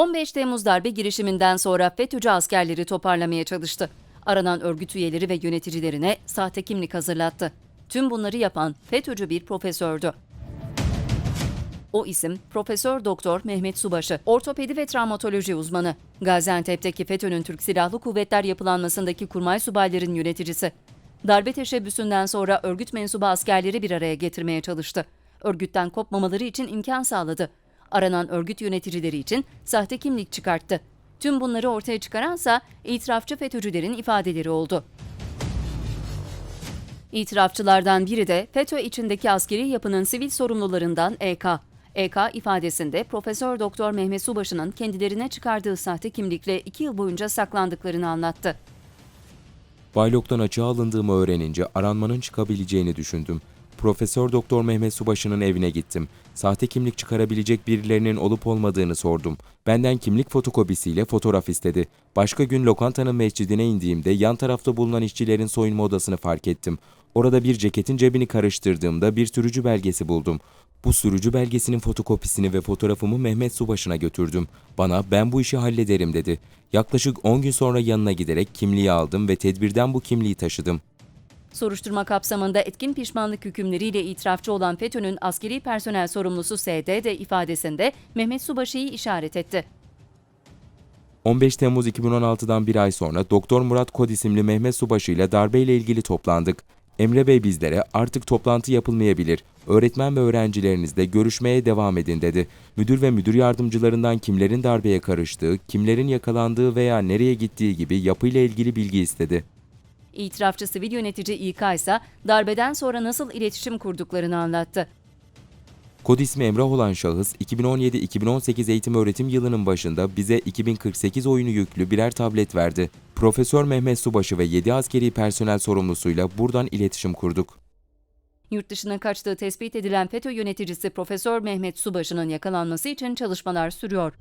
15 Temmuz darbe girişiminden sonra FETÖ'cü askerleri toparlamaya çalıştı. Aranan örgüt üyeleri ve yöneticilerine sahte kimlik hazırlattı. Tüm bunları yapan FETÖ'cü bir profesördü. O isim Profesör Doktor Mehmet Subaşı, ortopedi ve travmatoloji uzmanı. Gaziantep'teki FETÖ'nün Türk Silahlı Kuvvetler yapılanmasındaki kurmay subayların yöneticisi. Darbe teşebbüsünden sonra örgüt mensubu askerleri bir araya getirmeye çalıştı. Örgütten kopmamaları için imkan sağladı. Aranan örgüt yöneticileri için sahte kimlik çıkarttı. Tüm bunları ortaya çıkaransa itirafçı FETÖ'cülerin ifadeleri oldu. İtirafçılardan biri de FETÖ içindeki askeri yapının sivil sorumlularından EK. EK ifadesinde Profesör Doktor Mehmet Subaşı'nın kendilerine çıkardığı sahte kimlikle iki yıl boyunca saklandıklarını anlattı. Baylok'tan açığa alındığımı öğrenince aranmanın çıkabileceğini düşündüm. Profesör Doktor Mehmet Subaşı'nın evine gittim. Sahte kimlik çıkarabilecek birilerinin olup olmadığını sordum. Benden kimlik fotokopisiyle fotoğraf istedi. Başka gün lokantanın mescidine indiğimde yan tarafta bulunan işçilerin soyunma odasını fark ettim. Orada bir ceketin cebini karıştırdığımda bir sürücü belgesi buldum. Bu sürücü belgesinin fotokopisini ve fotoğrafımı Mehmet Subaşı'na götürdüm. Bana ben bu işi hallederim dedi. Yaklaşık 10 gün sonra yanına giderek kimliği aldım ve tedbirden bu kimliği taşıdım. Soruşturma kapsamında etkin pişmanlık hükümleriyle itirafçı olan FETÖ'nün askeri personel sorumlusu SD de ifadesinde Mehmet Subaşı'yı işaret etti. 15 Temmuz 2016'dan bir ay sonra Doktor Murat Kod isimli Mehmet Subaşı ile darbeyle ilgili toplandık. Emre Bey bizlere artık toplantı yapılmayabilir. Öğretmen ve öğrencilerinizle görüşmeye devam edin dedi. Müdür ve müdür yardımcılarından kimlerin darbeye karıştığı, kimlerin yakalandığı veya nereye gittiği gibi yapıyla ilgili bilgi istedi. İtirafçı sivil yönetici İK ise darbeden sonra nasıl iletişim kurduklarını anlattı. Kod ismi Emrah olan şahıs 2017-2018 eğitim öğretim yılının başında bize 2048 oyunu yüklü birer tablet verdi. Profesör Mehmet Subaşı ve 7 askeri personel sorumlusuyla buradan iletişim kurduk. Yurt dışına kaçtığı tespit edilen FETÖ yöneticisi Profesör Mehmet Subaşı'nın yakalanması için çalışmalar sürüyor.